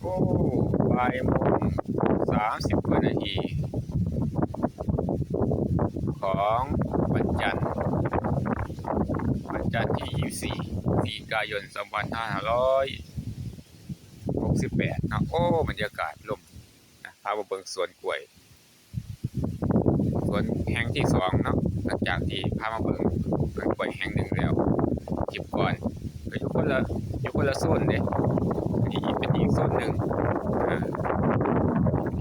โอ้บ่ายโมงสามสิบกว่านาที ของวันจันทร์วันจันทร์ที่24สีกายน2568นะโอ้บรรยากาศลมนะพามาเบิ่งสวนกล้วยสวนแห่งที่สองเนาะหลังจากที่พามาเบิ่งสวนกล้วยแห่งหนึ่งแล้วจิบก่อน คนละอยู่คนละโซนเด้นี่เป็นอีกโซนหนึ่งอ่า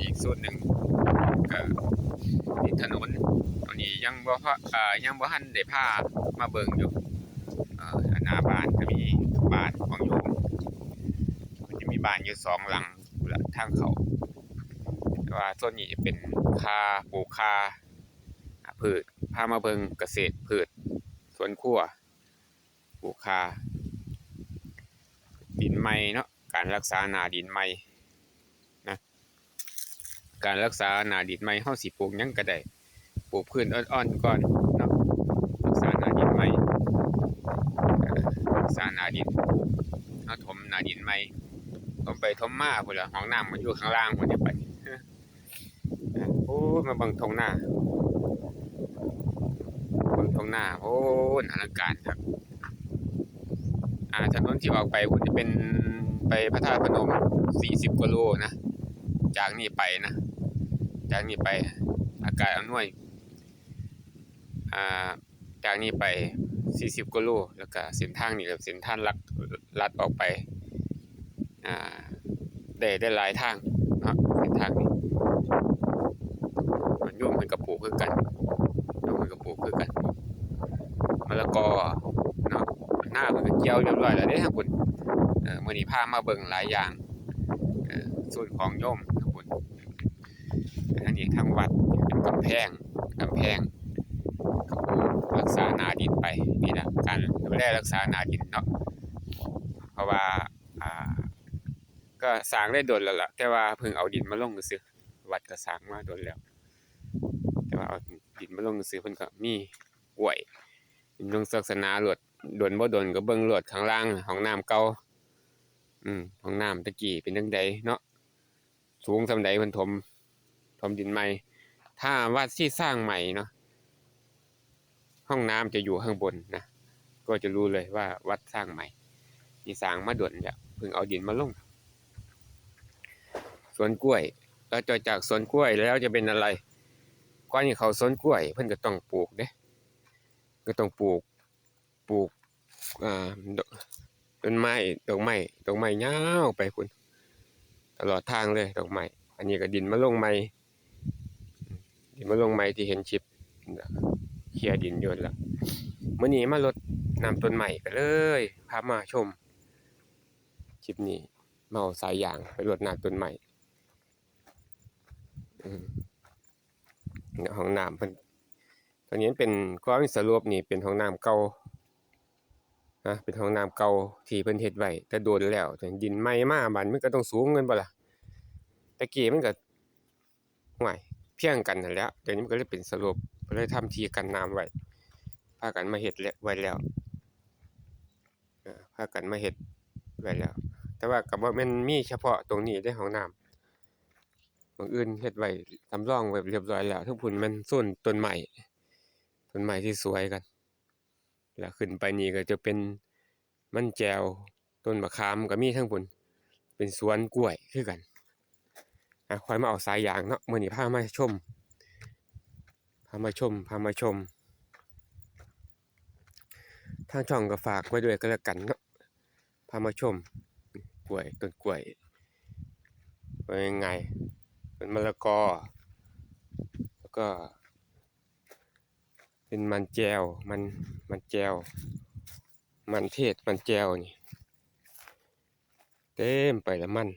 อีกโซนหนึ่งก็ติดถนนตอนนี้ยังบ่พอ่ายังบ่ทันได้พามาเบิ่งอยู่อ่อหน้าบ้านก็มีบ้านของโยมมันจะมีบ้านอยู่สองหลังละทางเขาแต่ว่าส่วนนี้จะเป็นคาปลูกคาอ่าพืชพามาเบิงเกษตรพืชสวนครัวปลูกคา ดินไม้เนาะการรักษาหนาดินไม้นะการรักษาหนาดินไม้เฮาสิปลูกยังก็ได้ปลูกพืชอ่อนๆก่อนเนาะรักษาหนาดินไม่รักษาหนาดินเฮาถมหนาดินไม้ถมไปถมมาพุ่นละห้องน้ำมันอยู่ข้างล่างพุ่นเนี่ยไปโอ้มาบังทงหน้าบังทงหน้าโอ้ยอลังการครับ อ่าถนนที่ออกไปคุณจะเป็นไปพระธาตุพนม40กิโลนะ จากนี้ไปนะ จากนี้ไป อากาศอำนวย อ่า จากนี้ไป40กิโลแล้วก็เส้นทางนี่กับเส้นทางลัดลัดออกไป อ่า ได้ได้หลายทางเนาะเส้นทางนี้มันโยมมันกับปลูกคือกันโยมมันกับปลูกคือกันมะละกอเนาะหน้ามัน กี่ยวเรียบร้อยแล้วเด้ทั้งคุณเออมื้อนี้พามาเบิ่งหลายอย่างเออส่วนของโยมทั้งคุณอันนี้ทางวัดเป็นกำแพงกำแพงก็ปลูกรักษานาดินไปนี่นะการดูแลรักษานาดินเนาะเพราะว่าอ่าก็สร้างได้โดนแล้วล่ะแต่ว่าเพิ่งเอาดินมาลงซื่อวัดก็สร้างมาโดนแล้ว แต่ว่าเอาดินมาลงซื้อเพิ่นก็มีกล้วยลงศาสนาโลด ดนบ่ดนก็เบิ่งโลดข้างล่างห้องน้ำเก่าอืมห้องน้ำตะกี้เป็นจังไดเนาะสูงส่าใดเพิ่นถมถมดินใหม่ ถ้าวัดที่สร้างใหม่เนาะห้องน้ำจะอยู่ข้างบนนะก็จะรู้เลยว่าวัดสร้างใหม่นี่สร้างมาด่วนแล้วเพิ่งเอาดินมาลงสวนกล้วยแล้วจจากสวนกล้วยแล้วจะเป็นอะไรก่อนที่เขาสวนกล้วย เพิ่นก็ต้องปลูกเด้ก็ต้องปลูก ปลูกอ่าต้นไม้ดอกไม้ดอกไม้ยาวไปพุ่นตลอดทางเลยดอกไม้อันนี้ก็ดินมะลงไม้ดินมะลงไม้ที่เห็นชิปเคลียดินอยู่นั่นล่ะมื้อนี้มารดน้ำต้นไม้กันเลยพามาชมคลิปนี้มาเอาสายยางไปรดน้ำต้นไม้อืมเนี่ยห้องน้ำเพิ่นตอนนี้เป็นความสรุปนี่เป็นห้องน้ำเก่า นะเป็นห้องน้ำเก่าที่เพิ่นเฮ็ดไว้แต่โดนแล้วแต่ดินใหม่มาบัดมันก็ต้องสูงเงินบ่ล่ะตะกี้มันก็ห่วยเพียงกันนั่นแหล้วเดี๋ยวนี้มันก็เลยเป็นสรุปเลยทำที่กันน้ำไว้พากันมาเฮ็ดแล้วไว้แล้วพากันมาเฮ็ดไว้แล้ว แต่ว่าก็บ่แม่นมีเฉพาะตรงนี้เด้ห้องน้ำบางอื่นเฮ็ดไว้สำรองไว้เรียบร้อยแล้วทั้งพุ่นมันส้นต้นไม้ต้นไม้ที่สวยกัน แล้วขึ้นไปนี่ก็จะเป็นมันแจวต้นมะขามก็มีทั้งพุ่นเป็นสวนกล้วยคือกันอะคอยมาเอาสายยางเนาะมื้อนี้พามาชมพามาชมพามาชม ทางช่องก็ฝากไว้ด้วยก็แล้วกันเนาะพามาชมกล้วยต้นกล้วยว่ายังไงเป็นมะละกอ แล้วก็ เป็นมันแจวมันมันแจวมันเทศมันแจวนี่ เต็มไปแล้วมัน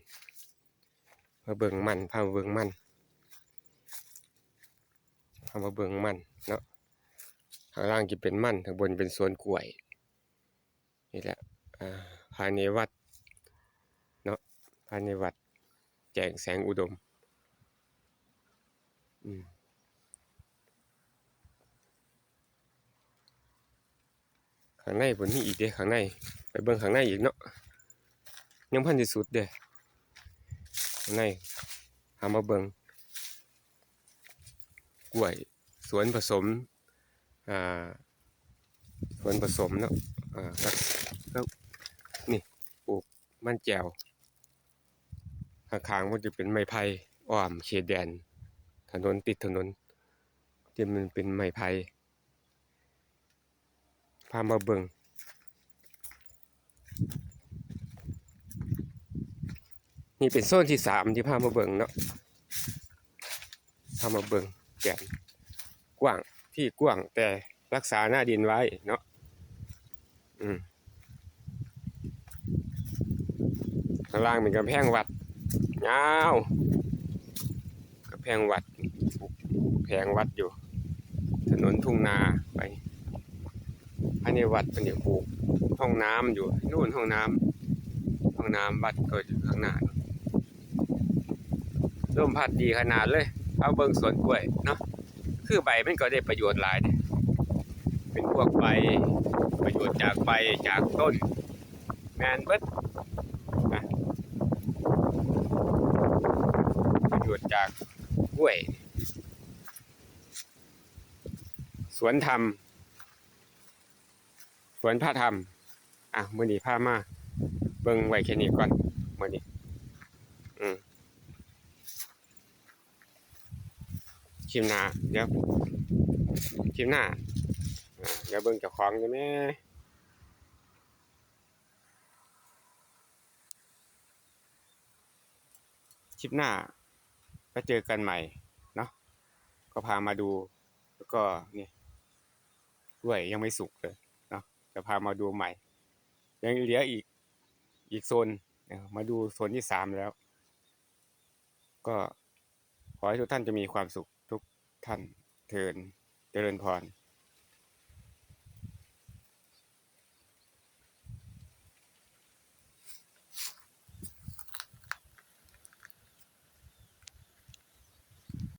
มาเบิ่งมันพามาเบิ่งมันพามาเบิ่งมันเนาะข้างล่างจะเป็นมันข้างบนเป็นสวนกล้วยนี่แหละภายในวัดเนาะภายในวัดแจงแสงอุดม อืม ข้างในบนนี้อีกเด้ข้างใน ไปเบิ่งข้างในอีกเนาะยังพันที่สุดเด้ข้างในหามาเบิงกล้วยสวนผสมอ่าสวนผสมเนาะอ่าแล้วแล้วนี่ปลูกมันแจวข้างๆมันจะเป็นไม้ไผ่อ้อมเขตแดน ถนนติดถนนที่มันเป็นไม้ไผ่ พามาเบิงนี่เป็นโซนที่สามที่พามาเบิงเนาะพามาเบิงแกนกว้างที่กว้างแต่รักษาหน้าดินไว้เนาะอืมข้างล่างเป็นกำแพงวัดยาวกำแพงวัดแพงวัดอยู่ ถนนทุ่งนาไป ภายในวัดเป็นอยู่ปลูกห้องน้ำอยู่นู่นห้องน้ำห้องน้ำวัดก็อยู่ข้างหน้านู่มพัดดีขนาดเลย เอาเบิ่งสวนกล้วยเนาะคือใบมันก็ได้ประโยชน์หลายเด้เป็นพวกใบประโยชน์จากใบจากต้น แมนเบิดนะประโยชน์จากกล้วย สวนธรรม สวนผ้าธรรม อะมือนี้พามาเบิ่งไว้แค่นี้ก่อนมือนี้อืมคลิปหน้าเดี๋ยวคลิปหน้าเดี๋ยวเบิ่งเจ้าของกันแหมคลิปหน้าก็เจอกันใหม่เนาะก็พามาดู แล้วก็นี่กล้วยยังไม่สุกเลย จะพามาดูใหม่ ยังเหลืออีกอีกโซนมาดูโซนที่สามแล้ว ก็ขอให้ทุกท่านจะมีความสุขทุกท่านเทินเจริญพร